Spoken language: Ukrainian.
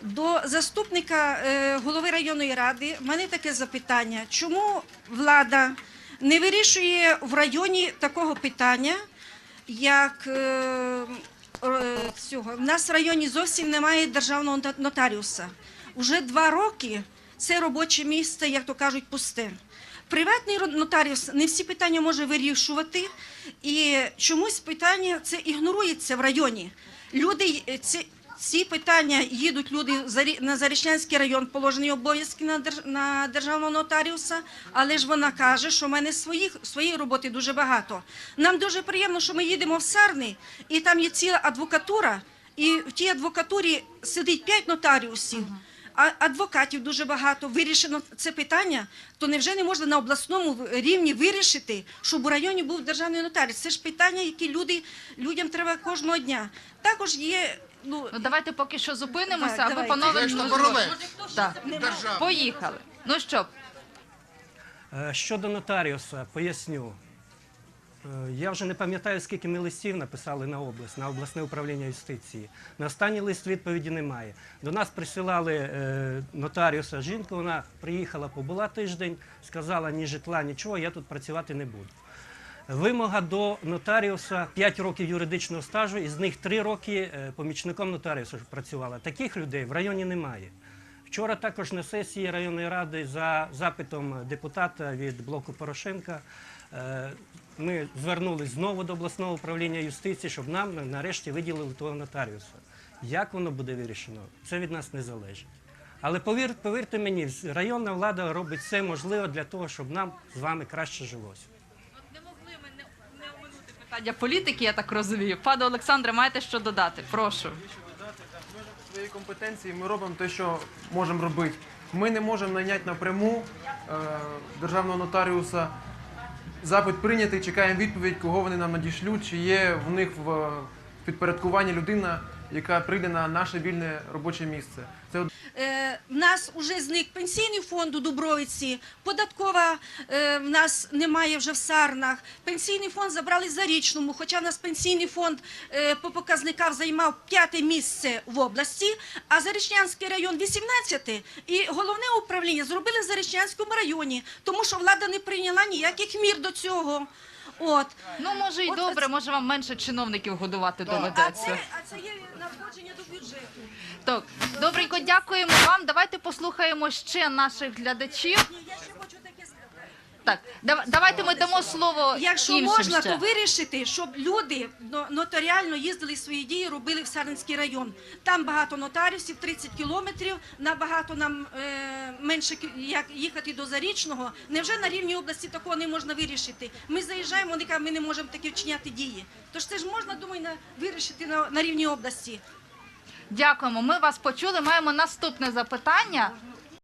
До заступника е, голови районної ради в мене таке запитання: чому влада не вирішує в районі такого питання, як е, е, цього? В нас в районі зовсім немає державного нотаріуса. Уже два роки це робоче місце, як то кажуть, пусте. Приватний нотаріус не всі питання може вирішувати, і чомусь питання це ігнорується в районі. Люди е, ці, ці питання їдуть люди на Зарічнянський район, положені обов'язки на, на державного нотаріуса, але ж вона каже, що в мене своїх, своєї роботи дуже багато. Нам дуже приємно, що ми їдемо в Сарни, і там є ціла адвокатура, і в тій адвокатурі сидить п'ять нотаріусів. А адвокатів дуже багато вирішено це питання, то невже не можна на обласному рівні вирішити, щоб у районі був державний нотаріус? Це ж питання, які люди людям треба кожного дня. Також є ну Ну давайте поки що зупинимося, Так, аби давайте. панове. Так. Поїхали. Ну що, Е, Щодо нотаріуса, поясню. Е, Я вже не пам'ятаю, скільки ми листів написали на область, на обласне управління юстиції. На останній лист відповіді немає. До нас присилали е, нотаріуса жінку, вона приїхала, побула тиждень, сказала ні житла, нічого, я тут працювати не буду. Вимога до нотаріуса 5 років юридичного стажу, із них 3 роки е, помічником нотаріуса працювала. Таких людей в районі немає. Вчора також на сесії районної ради за запитом депутата від блоку Порошенка е, ми звернулись знову до обласного управління юстиції, щоб нам нарешті виділили того нотаріуса. Як воно буде вирішено, це від нас не залежить. Але повір, повірте мені, районна влада робить все можливе для того, щоб нам з вами краще жилося. не могли ми не, не оминути питання політики, я так розумію. Пане Олександре, маєте що додати? Прошу. В своїй компетенції ми робимо те, що можемо робити. Ми не можемо найняти напряму е, державного нотаріуса. Запит прийнятий, чекаємо відповідь, кого вони нам надішлють, чи є в них в е, підпорядкуванні людина, яка прийде на наше вільне робоче місце. Це Е, в нас вже зник пенсійний фонд у Дубровиці, податкова е, в нас немає вже в Сарнах. Пенсійний фонд забрали за річному, хоча в нас пенсійний фонд е, по показниках займав п'яте місце в області, а Зарічнянський район 18 І головне управління зробили в Зарічнянському районі, тому що влада не прийняла ніяких мір до цього. От. Ну, може, й добре, може вам менше чиновників годувати А доведеться. це, а це є надходження до бюджету. Так, добренько, дякуємо вам. Давайте послухаємо ще наших глядачів. Ні, я ще хочу. Так, дав- давайте ми дамо слово Якщо іншим можна, ще. то вирішити, щоб люди но- нотаріально їздили свої дії, робили в Сарненський район. Там багато нотаріусів, 30 кілометрів, набагато нам е, менше кі- як їхати до Зарічного. Невже на рівні області такого не можна вирішити? Ми заїжджаємо, вони кажуть, ми не можемо такі вчиняти дії. Тож це ж можна, думаю, на, вирішити на, на рівні області. Дякуємо. Ми вас почули. Маємо наступне запитання.